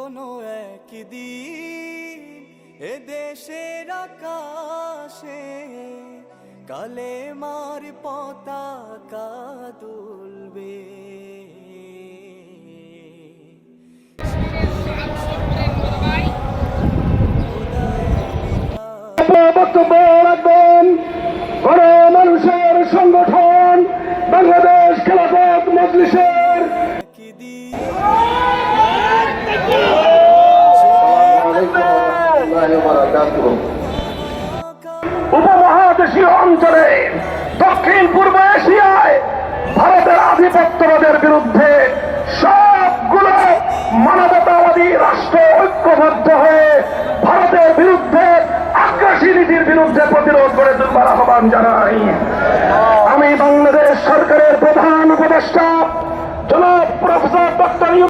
কোনো একদিন এ দেশের আকাশে কালে মার পতাকা দুলবে বক্তব্য রাখবেন গণ মানুষের সংগঠন, বাংলাদেশ খেলাফত মজলিসের উপমহাদেশীয় অঞ্চলে দক্ষিণ পূর্ব এশিয়ায় ভারতের আধিপত্যবাদের বিরুদ্ধে সবগুলো মানবতাবাদী রাষ্ট্র ঐক্যবদ্ধ হয়ে ভারতের বিরুদ্ধে আগ্রাসী নীতির বিরুদ্ধে প্রতিরোধ করে তুলবার আহ্বান জানাই। আমি বাংলাদেশ সরকারের প্রধান উপদেষ্টা জনাব প্রফেসর ডক্টর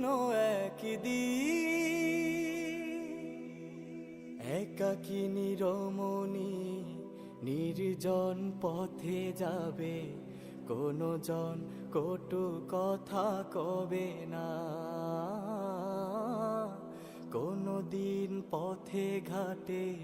কোনো একদিন। একাকি নিরমণি নির্জন পথে যাবে কোনো জন কটু কথা কবে না। কোনো দিন পথে ঘাটে